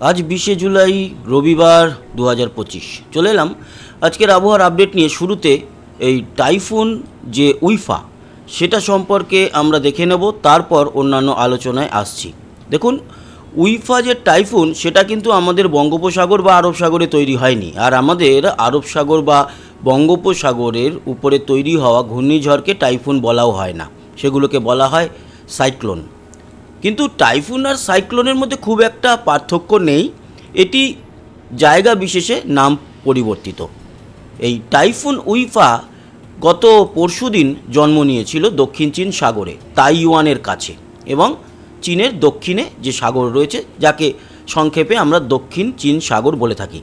আজ বিশে জুলাই, রবিবার দু হাজার পঁচিশ। চলে এলাম আজকের আবহাওয়ার আপডেট নিয়ে। শুরুতে এই টাইফুন যে উইফা, সেটা সম্পর্কে আমরা দেখে নেব, তারপর অন্যান্য আলোচনায় আসছি। দেখুন, উইফা যে টাইফুন, সেটা কিন্তু আমাদের বঙ্গোপসাগর বা আরব সাগরে তৈরি হয়নি। আর আমাদের আরব সাগর বা বঙ্গোপসাগরের উপরে তৈরি হওয়া ঘূর্ণিঝড়কে টাইফুন বলাও হয় না। সেগুলোকে বলা হয় সাইক্লোন। কিন্তু টাইফুন আর সাইক্লোনের মধ্যে খুব একটা পার্থক্য নেই। এটি জায়গা বিশেষে নাম পরিবর্তিত। এই টাইফুন উইফা গত পরশুদিন জন্ম নিয়েছিল দক্ষিণ চীন সাগরে, তাইওয়ানের কাছে এবং চীনের দক্ষিণে যে সাগর রয়েছে, যাকে সংক্ষেপে আমরা দক্ষিণ চীন সাগর বলে থাকি।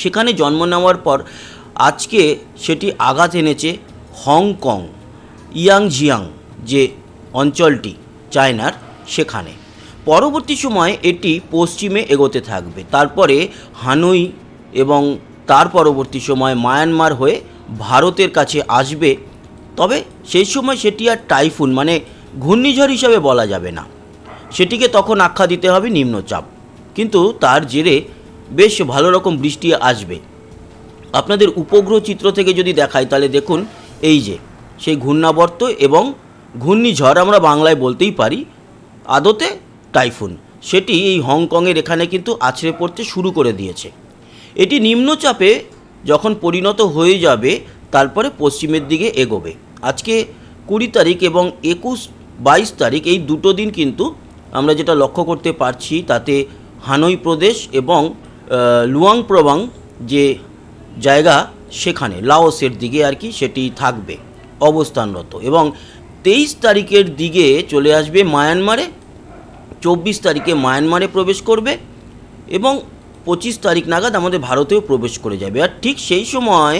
সেখানে জন্ম নেওয়ার পর আজকে সেটি আঘাত এনেছে হংকং, ইয়াংজিয়াং যে অঞ্চলটি, চায়নার সেখানে। পরবর্তী সময়ে এটি পশ্চিমে এগোতে থাকবে। তারপরে হানুই এবং তার পরবর্তী সময় মায়ানমার হয়ে ভারতের কাছে আসবে। তবে সেই সময় সেটি আর টাইফুন মানে ঘূর্ণিঝড় হিসাবে বলা যাবে না। সেটিকে তখন আখ্যা দিতে হবে নিম্নচাপ। কিন্তু তার জেরে বেশ ভালো রকম বৃষ্টি আসবে। আপনাদের উপগ্রহ চিত্র থেকে যদি দেখাই, তাহলে দেখুন, এই যে, সেই ঘূর্ণাবর্ত এবং ঘূর্ণিঝড় আমরা বাংলায় বলতেই পারি আদতে টাইফুন। সেটি এই হংকংয়ের এখানে কিন্তু আছড়ে পড়তে শুরু করে দিয়েছে। এটি নিম্নচাপে যখন পরিণত হয়ে যাবে, তারপরে পশ্চিমের দিকে এগোবে। আজকে কুড়ি তারিখ এবং একুশ বাইশ তারিখ এই দুটো দিন কিন্তু আমরা যেটা লক্ষ্য করতে পারছি, তাতে হানই প্রদেশ এবং লুয়াং প্রবাং যে জায়গা সেখানে, লাওসের দিকে আর কি সেটি থাকবে অবস্থানরত। এবং তেইশ তারিখের দিকে চলে আসবে মায়ানমারে, চব্বিশ তারিখে মায়ানমারে প্রবেশ করবে এবং পঁচিশ তারিখ নাগাদ আমাদের ভারতেও প্রবেশ করে যাবে। আর ঠিক সেই সময়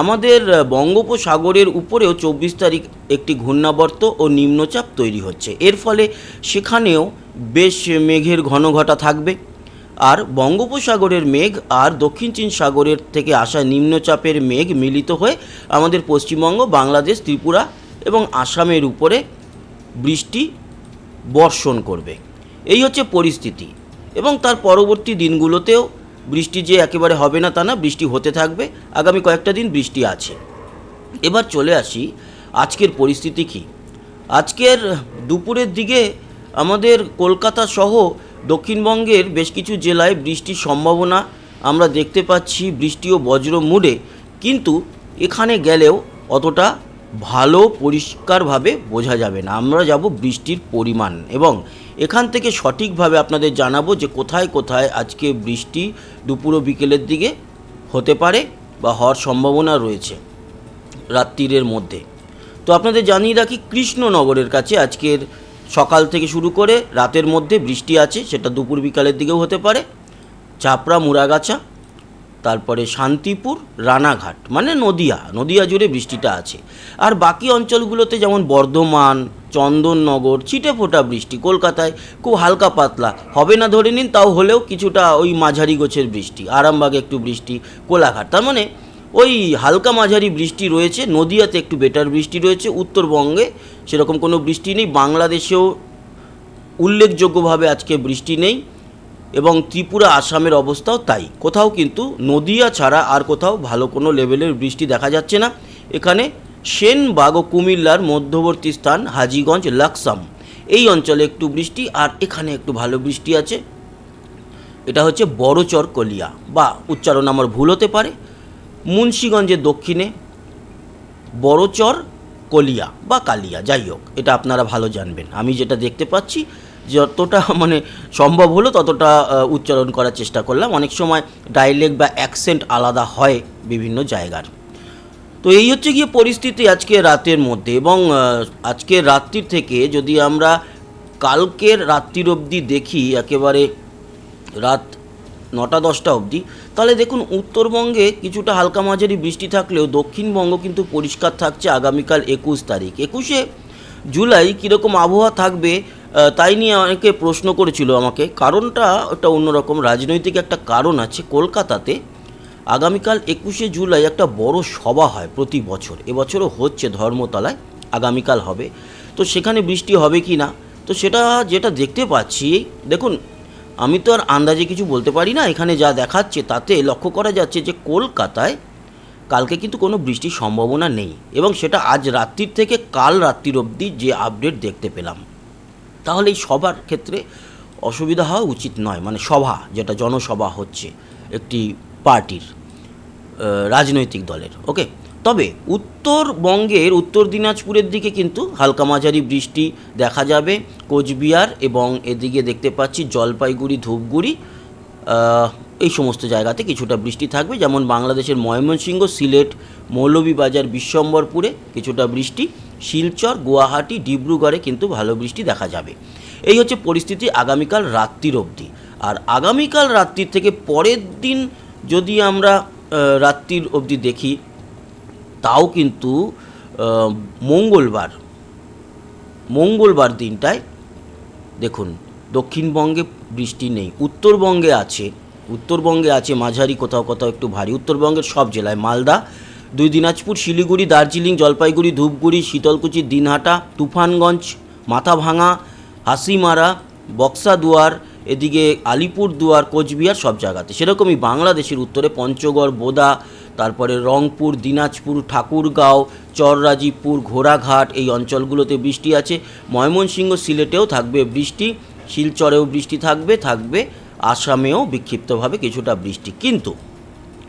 আমাদের বঙ্গোপসাগরের উপরেও চব্বিশ তারিখ একটি ঘূর্ণাবর্ত ও নিম্নচাপ তৈরি হচ্ছে। এর ফলে সেখানেও বেশ মেঘের ঘন ঘটা থাকবে। আর বঙ্গোপসাগরের মেঘ আর দক্ষিণ চীন সাগরের থেকে আসা নিম্নচাপের মেঘ মিলিত হয়ে আমাদের পশ্চিমবঙ্গ, বাংলাদেশ, ত্রিপুরা এবং আসামের উপরে বৃষ্টি বর্ষণ করবে। এই হচ্ছে পরিস্থিতি। এবং তার পরবর্তী দিনগুলোতেও বৃষ্টি যে একেবারে হবে না তা না, বৃষ্টি হতে থাকবে। আগামী কয়েকটা দিন বৃষ্টি আছে। এবার চলে আসি আজকের পরিস্থিতি কী? আজকের দুপুরের দিকে আমাদের কলকাতা সহ দক্ষিণবঙ্গের বেশ কিছু জেলায় বৃষ্টির সম্ভাবনা আমরা দেখতে পাচ্ছি, বৃষ্টি ও বজ্র মুডে। কিন্তু এখানে গেলেও অতটা ভালো পরিষ্কারভাবে বোঝা যাবে না। আমরা যাব বৃষ্টির পরিমাণ এবং এখান থেকে সঠিকভাবে আপনাদের জানাব যে কোথায় কোথায় আজকে বৃষ্টি দুপুর ও বিকেলের দিকে হতে পারে বা হওয়ার সম্ভাবনা রয়েছে রাত্রিরের মধ্যে। তো আপনাদের জানিয়ে রাখি, কৃষ্ণনগরের কাছে আজকের সকাল থেকে শুরু করে রাতের মধ্যে বৃষ্টি আছে, সেটা দুপুর বিকালের দিকেও হতে পারে। চাপড়া মুরাগাছা তারপরে শান্তিপুর, রানাঘাট মানে নদিয়া নদিয়া জুড়ে বৃষ্টিটা আছে। আর বাকি অঞ্চলগুলোতে যেমন বর্ধমান, চন্দননগর ছিটে ফোটা বৃষ্টি, কলকাতায় খুব হালকা পাতলা। হবে না ধরে নিন, তাও হলেও কিছুটা ওই মাঝারি গোছের বৃষ্টি, আরামবাগে একটু বৃষ্টি, কোলাঘাট। তার মানে ওই হালকা মাঝারি বৃষ্টি রয়েছে, নদিয়াতে একটু বেটার বৃষ্টি রয়েছে, উত্তরবঙ্গে সেরকম কোনো বৃষ্টি নেই, বাংলাদেশেও উল্লেখযোগ্যভাবে আজকে বৃষ্টি নেই। এবং ত্রিপুরা আসামের অবস্থাও তাই। কোথাও কিন্তু নদিয়া ছাড়া আর কোথাও ভালো কোনো লেভেলের বৃষ্টি দেখা যাচ্ছে না। এখানে সেনবাগ ও কুমিল্লার মধ্যবর্তী স্থান হাজিগঞ্জ, লাকসাম। এই অঞ্চলে একটু বৃষ্টি আর এখানে একটু ভালো বৃষ্টি আছে। এটা হচ্ছে বড়চর কলিয়া বা উচ্চারণ আমার ভুল হতে পারে। মুন্সীগঞ্জের দক্ষিণে বড়চর কলিয়া বা কালিয়া, যাই হোক, এটা আপনারা ভালো জানবেন। আমি যেটা দেখতে পাচ্ছি যতটা মানে সম্ভব হলো ততটা উচ্চারণ করার চেষ্টা করলাম। অনেক সময় ডাইলেক্ট বা অ্যাকসেন্ট আলাদা হয় বিভিন্ন জায়গার। তো এই হচ্ছে গিয়ে পরিস্থিতি আজকে রাতের মধ্যে এবং আহ, আজকের রাত্রির থেকে যদি আমরা কালকের রাত্রির অবধি দেখি একেবারে রাত নটা দশটা অবধি তাহলে দেখুন উত্তরবঙ্গে কিছুটা হালকা মাঝারি বৃষ্টি থাকলেও দক্ষিণবঙ্গ কিন্তু পরিষ্কার থাকছে আগামীকাল একুশ তারিখ। একুশে জুলাই কীরকম আবহাওয়া থাকবে তাই নিয়ে অনেকে প্রশ্ন করেছিল আমাকে। কারণটা ওটা অন্যরকম। রাজনৈতিক একটা কারণ আছে কলকাতাতে। আগামীকাল একুশে জুলাই একটা বড় সভা হয় প্রতি বছর। এবছরও হচ্ছে ধর্মতলায়। আগামীকাল হবে। তো সেখানে বৃষ্টি হবে কি না? তো সেটা যেটা দেখতে পাচ্ছি, দেখুন, আমি তো আর আন্দাজে কিছু বলতে পারি না। এখানে যা দেখাচ্ছে তাতে লক্ষ্য করা যাচ্ছে যে কলকাতায় কালকে কিন্তু কোনো বৃষ্টির সম্ভাবনা নেই। এবং সেটা আজ রাত্রির থেকে কাল রাত্রির অবধি যে আপডেট দেখতে পেলাম। তাহলে এই সবার ক্ষেত্রে অসুবিধা হওয়া উচিত নয়। মানে সভা, যেটা জনসভা হচ্ছে, একটি পার্টির রাজনৈতিক দলের, ওকে? তবে উত্তরবঙ্গের, উত্তর দিনাজপুরের দিকে কিন্তু হালকা মাঝারি বৃষ্টি দেখা যাবে। কোচবিহার এবং এদিকে দেখতে পাচ্ছি জলপাইগুড়ি, ধূপগুড়ি এই সমস্ত জায়গাতে কিছুটা বৃষ্টি থাকবে। যেমন বাংলাদেশের ময়মনসিংহ, সিলেট, মৌলভীবাজার, বিশ্বম্বরপুরে কিছুটা বৃষ্টি। শিলচর, গুয়াহাটি, ডিব্রুগড়ে কিন্তু ভালো বৃষ্টি দেখা যাবে। এই হচ্ছে পরিস্থিতি আগামীকাল রাত্রির অবধি। আর আগামীকাল রাত্রির থেকে পরের দিন যদি আমরা রাত্রির অবধি দেখি, তাও কিন্তু মঙ্গলবার মঙ্গলবার দিনটায়, দেখুন, দক্ষিণবঙ্গে বৃষ্টি নেই, উত্তরবঙ্গে আছে উত্তরবঙ্গে আছে মাঝারি, কোথাও কোথাও একটু ভারী, উত্তরবঙ্গের সব জেলায়, মালদা দুই দিনাজপুর, শিলিগুড়ি, দার্জিলিং, জলপাইগুড়ি, ধূপগুড়ি, শীতলকুচি, দিনহাটা, তুফানগঞ্জ, মাথাভাঙা, হাসিমারা, বক্সাদুয়ার, এদিকে আলিপুর দুয়ার কোচবিহার সব জায়গাতে। সেরকমই বাংলাদেশের উত্তরে পঞ্চগড়, বোদা, তারপরে রংপুর, দিনাজপুর, ঠাকুরগাঁও, চররাজীবপুর, ঘোড়াঘাট, এই অঞ্চলগুলোতে বৃষ্টি আছে। ময়মনসিংহ সিলেটেও থাকবে বৃষ্টি, শিলচরেও বৃষ্টি থাকবে থাকবে আসামেও বিক্ষিপ্তভাবে কিছুটা বৃষ্টি। কিন্তু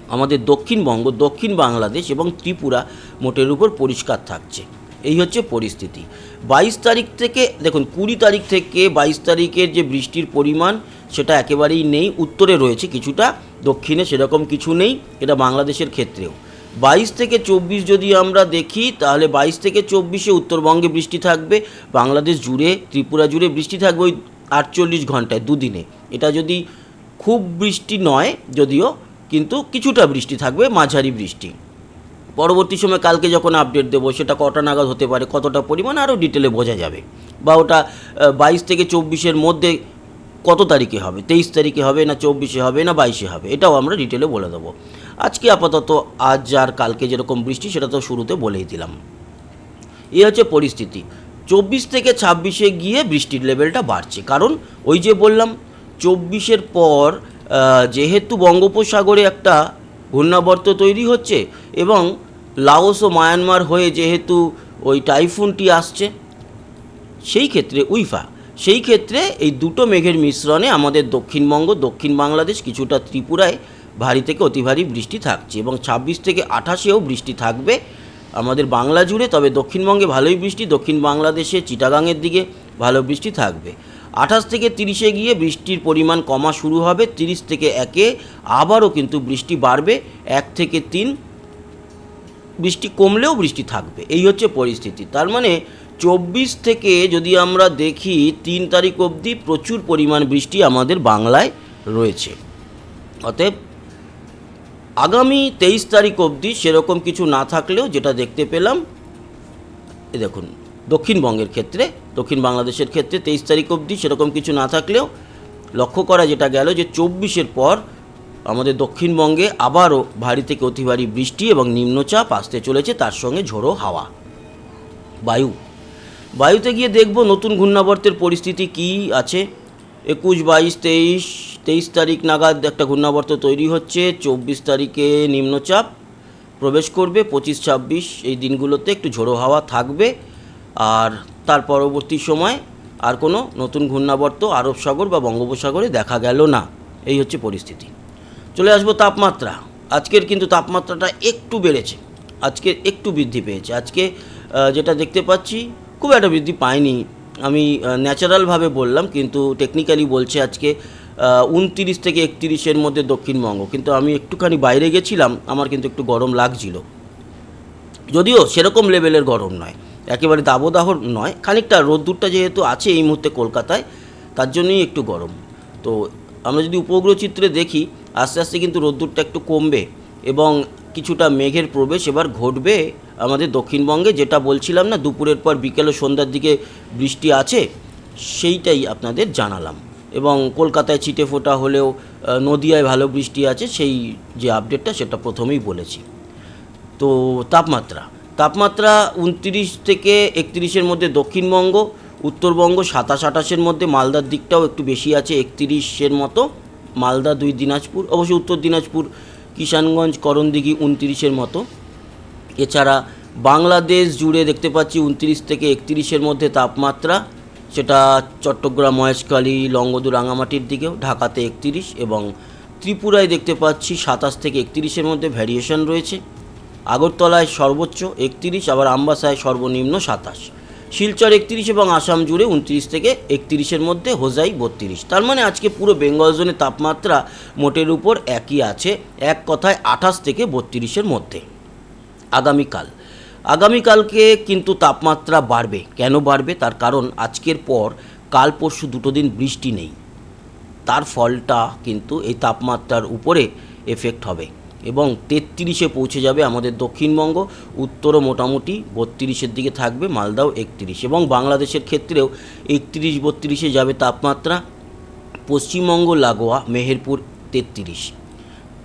আমাদের দক্ষিণবঙ্গ, দক্ষিণ বাংলাদেশ এবং ত্রিপুরা মোটের উপর পরিষ্কার থাকছে। এই হচ্ছে পরিস্থিতি। বাইশ তারিখ থেকে, দেখুন, কুড়ি তারিখ থেকে বাইশ তারিখের যে বৃষ্টির পরিমাণ, সেটা একেবারেই নেই। উত্তরে রয়েছে কিছুটা, দক্ষিণে সেরকম কিছু নেই, এটা বাংলাদেশের ক্ষেত্রেও। বাইশ থেকে চব্বিশ যদি আমরা দেখি, তাহলে বাইশ থেকে চব্বিশে উত্তরবঙ্গে বৃষ্টি থাকবে, বাংলাদেশ জুড়ে, ত্রিপুরা জুড়ে বৃষ্টি থাকবে ওই আটচল্লিশ ঘন্টায় দুদিনে। এটা যদি খুব বৃষ্টি নয়, যদিও কিন্তু কিছুটা বৃষ্টি থাকবে, মাঝারি বৃষ্টি। পরবর্তী সময় কালকে যখন আপডেট দেবো, সেটা কটা নাগাদ হতে পারে, কতটা পরিমাণ আরও ডিটেলে বোঝা যাবে। বা ওটা বাইশ থেকে চব্বিশের মধ্যে কত তারিখে হবে? তেইশ তারিখে হবে না চব্বিশে হবে না বাইশে হবে? এটাও আমরা ডিটেলে বলে দেবো। আজকে আপাতত আজ আর কালকে যেরকম বৃষ্টি, সেটা তো শুরুতে বলেই দিলাম। এ হচ্ছে পরিস্থিতি। চব্বিশ থেকে ছাব্বিশে গিয়ে বৃষ্টির লেভেলটা বাড়ছে। কারণ ওই যে বললাম, চব্বিশের পর যেহেতু বঙ্গোপসাগরে একটা ঘূর্ণাবর্ত তৈরি হচ্ছে এবং লাওস ও মায়ানমার হয়ে যেহেতু ওই টাইফুনটি আসছে, সেই ক্ষেত্রে, উইফা, সেই ক্ষেত্রে এই দুটো মেঘের মিশ্রণে আমাদের দক্ষিণবঙ্গ, দক্ষিণ বাংলাদেশ কিছুটা ত্রিপুরায় ভারী থেকে অতি ভারী বৃষ্টি থাকছে এবং ছাব্বিশ থেকে আঠাশেও বৃষ্টি থাকবে আমাদের বাংলা জুড়ে, তবে দক্ষিণবঙ্গে ভালোই বৃষ্টি, দক্ষিণ বাংলাদেশে, চিটাগাংয়ের দিকে ভালো বৃষ্টি থাকবে। আঠাশ থেকে তিরিশে গিয়ে বৃষ্টির পরিমাণ কমা শুরু হবে, তিরিশ থেকে একে আবারও কিন্তু বৃষ্টি বাড়বে, এক থেকে তিন বৃষ্টি কমলেও বৃষ্টি থাকবে। এই হচ্ছে পরিস্থিতি। তার মানে চব্বিশ থেকে যদি আমরা দেখি, তিন তারিখ অবধি প্রচুর পরিমাণ বৃষ্টি আমাদের বাংলায় রয়েছে। অতএব আগামী তেইশ তারিখ অবধি সেরকম কিছু না থাকলেও যেটা দেখতে পেলাম, এ দেখুন, দক্ষিণবঙ্গের ক্ষেত্রে দক্ষিণ বাংলাদেশের ক্ষেত্রে তেইশ তারিখ অবধি সেরকম কিছু না থাকলেও লক্ষ্য করা যেটা গেল যে চব্বিশের পর আমাদের দক্ষিণবঙ্গে আবারও ভারী থেকে অতি ভারী বৃষ্টি এবং নিম্নচাপ আসতে চলেছে, তার সঙ্গে ঝোড়ো হাওয়া। বায়ু। বায়ুতে গিয়ে দেখব নতুন ঘূর্ণাবর্তের পরিস্থিতি কী আছে। একুশ, বাইশ, তেইশ তেইশ তারিখ নাগাদ একটা ঘূর্ণাবর্ত তৈরি হচ্ছে, চব্বিশ তারিখে নিম্নচাপ প্রবেশ করবে, পঁচিশ, ছাব্বিশ এই দিনগুলোতে একটু ঝোড়ো হাওয়া থাকবে। আর তার পরবর্তী সময় আর কোনো নতুন ঘূর্ণাবর্ত আরব সাগর বা বঙ্গোপসাগরে দেখা গেল না। এই হচ্ছে পরিস্থিতি। চলে আসব তাপমাত্রা। আজকের কিন্তু তাপমাত্রাটা একটু বেড়েছে। আজকে একটু বৃদ্ধি পেয়েছে। আজকে যেটা দেখতে পাচ্ছি, খুব একটা বৃদ্ধি পায়নি আমি ন্যাচারালভাবে বললাম, কিন্তু টেকনিক্যালি বলছে আজকে উনতিরিশ থেকে একতিরিশের মধ্যে দক্ষিণবঙ্গ। কিন্তু আমি একটুখানি বাইরে গেছিলাম, আমার কিন্তু একটু গরম লাগছিল। যদিও সেরকম লেভেলের গরম নয়। একেবারে দাবদাহ নয়, খানিকটা রোদ্দুরটা যেহেতু আছে এই মুহূর্তে কলকাতায়, তার জন্যই একটু গরম। তো আমরা যদি উপগ্রহ চিত্রে দেখি, আস্তে আস্তে কিন্তু রোদ্দুরটা একটু কমবে এবং কিছুটা মেঘের প্রবেশ এবার ঘটবে আমাদের দক্ষিণবঙ্গে, যেটা বলছিলাম না, দুপুরের পর বিকেল ও সন্ধ্যার দিকে বৃষ্টি আছে, সেইটাই আপনাদের জানালাম। এবং কলকাতায় ছিটে ফোটা হলেও নদিয়ায় ভালো বৃষ্টি আছে, সেই যে আপডেটটা সেটা প্রথমেই বলেছি। তো তাপমাত্রা তাপমাত্রা উনত্রিশ থেকে একত্রিশের মধ্যে দক্ষিণবঙ্গ, উত্তরবঙ্গ সাতাশ আঠাশের মধ্যে, মালদার দিকটাও একটু বেশি আছে, একত্রিশের মতো, মালদা দুই, দিনাজপুর, অবশ্য উত্তর দিনাজপুর, কিষানগঞ্জ, করণদিঘি উনত্রিশের মতো। এছাড়া বাংলাদেশ জুড়ে দেখতে পাচ্ছি উনত্রিশ থেকে একত্রিশের মধ্যে তাপমাত্রা, সেটা চট্টগ্রাম, মহেশখালী লঙ্গদু রাঙামাটির দিকেও, ঢাকাতে একত্রিশ এবং ত্রিপুরায় দেখতে পাচ্ছি সাতাশ থেকে একত্রিশের মধ্যে ভ্যারিয়েশন রয়েছে। আগরতলায় সর্বোচ্চ একত্রিশ, আবার আমবাসায় সর্বনিম্ন সাতাশ। শিলচর একত্রিশ এবং আসাম জুড়ে উনত্রিশ থেকে একত্রিশের মধ্যে হোজাই বত্রিশ। তার মানে আজকে পুরো বেঙ্গল জোনে তাপমাত্রা মোটের উপর একই আছে, এক কথায় আঠাশ থেকে বত্রিশের মধ্যে। আগামীকাল। আগামীকালকে কিন্তু তাপমাত্রা বাড়বে। কেন বাড়বে? তার কারণ আজকের পর, কাল পরশু দুটো দিন বৃষ্টি নেই। তার ফলটা কিন্তু এই তাপমাত্রার উপরে এফেক্ট হবে। এবং তেত্রিশে পৌঁছে যাবে আমাদের দক্ষিণবঙ্গ, উত্তরও মোটামুটি বত্রিশের দিকে থাকবে, মালদাও একত্রিশ। এবং বাংলাদেশের ক্ষেত্রেও একত্রিশ, বত্রিশে যাবে তাপমাত্রা পশ্চিমবঙ্গ, লাগোয়া, মেহেরপুর তেত্রিশ,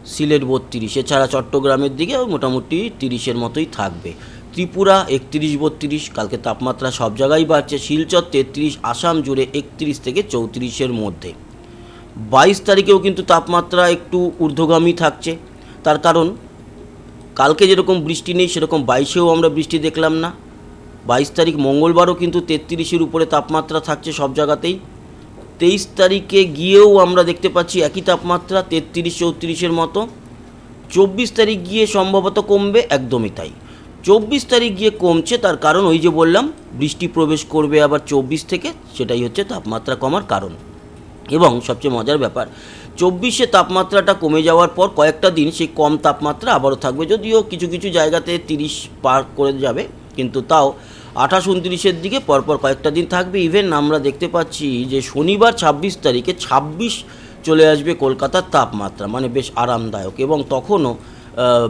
সিলেট বত্রিশ, এছাড়া চট্টগ্রামের দিকে মোটামুটি তিরিশের মতোই থাকবে। ত্রিপুরা একত্রিশ, বত্রিশ, কালকে তাপমাত্রা সব জায়গায় বাড়ছে, শিলচর তেত্রিশ, আসাম জুড়ে একত্রিশ থেকে চৌত্রিশের মধ্যে। বাইশ তারিখেও কিন্তু তাপমাত্রা একটু ঊর্ধ্বগামী থাকছে তার কারণ, কালকে যেরকম বৃষ্টি নেই, সেরকম বাইশেও আমরা বৃষ্টি দেখলাম না। বাইশ তারিখ মঙ্গলবারও কিন্তু তেত্রিশের উপরে তাপমাত্রা থাকছে সব জায়গাতেই। তেইশ তারিখে গিয়েও আমরা দেখতে পাচ্ছি একই তাপমাত্রা, তেত্রিশ, চৌত্রিশের মতো। চব্বিশ তারিখ গিয়ে সম্ভবত কমবে, একদমই তাই। চব্বিশ তারিখ গিয়ে কমছে, তার কারণ ওই যে বললাম, বৃষ্টি প্রবেশ করবে আবার চব্বিশ থেকে, সেটাই হচ্ছে তাপমাত্রা কমার কারণ। এবং সবচেয়ে মজার ব্যাপার চব্বিশে তাপমাত্রাটা কমে যাওয়ার পর কয়েকটা দিন সেই কম তাপমাত্রা আবারও থাকবে। যদিও কিছু কিছু জায়গাতে তিরিশ পার করে যাবে, কিন্তু তাও আঠাশ, উনত্রিশের দিকে পরপর কয়েকটা দিন থাকবে। ইভেন আমরা দেখতে পাচ্ছি যে শনিবার ছাব্বিশ তারিখে ছাব্বিশ চলে আসবে কলকাতার তাপমাত্রা মানে বেশ আরামদায়ক এবং তখনও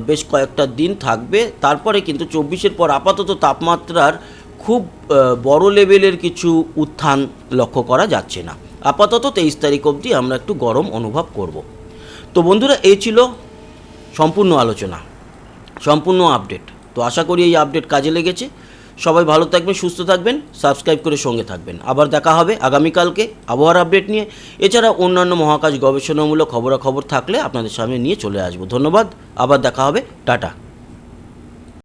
বেশ কয়েকটা দিন থাকবে। তারপরে কিন্তু চব্বিশের পর আপাতত তাপমাত্রার খুব বড় লেভেলের কিছু উত্থান লক্ষ্য করা যাচ্ছে না। আপাতত তেইশ তারিখ অবধি আমরা একটু গরম অনুভব করব। তো বন্ধুরা, এই ছিল সম্পূর্ণ আলোচনা, সম্পূর্ণ আপডেট। তো আশা করি এই আপডেট কাজে লেগেছে। সবাই ভালো থাকবেন, সুস্থ থাকবেন, সাবস্ক্রাইব করে সঙ্গে থাকবেন। আবার দেখা হবে আগামীকালকে আবহাওয়ার আপডেট নিয়ে। এছাড়া অন্যান্য মহাকাশ গবেষণামূলক খবরাখবর থাকলে আপনাদের সামনে নিয়ে চলে আসব। ধন্যবাদ, আবার দেখা হবে। টাটা।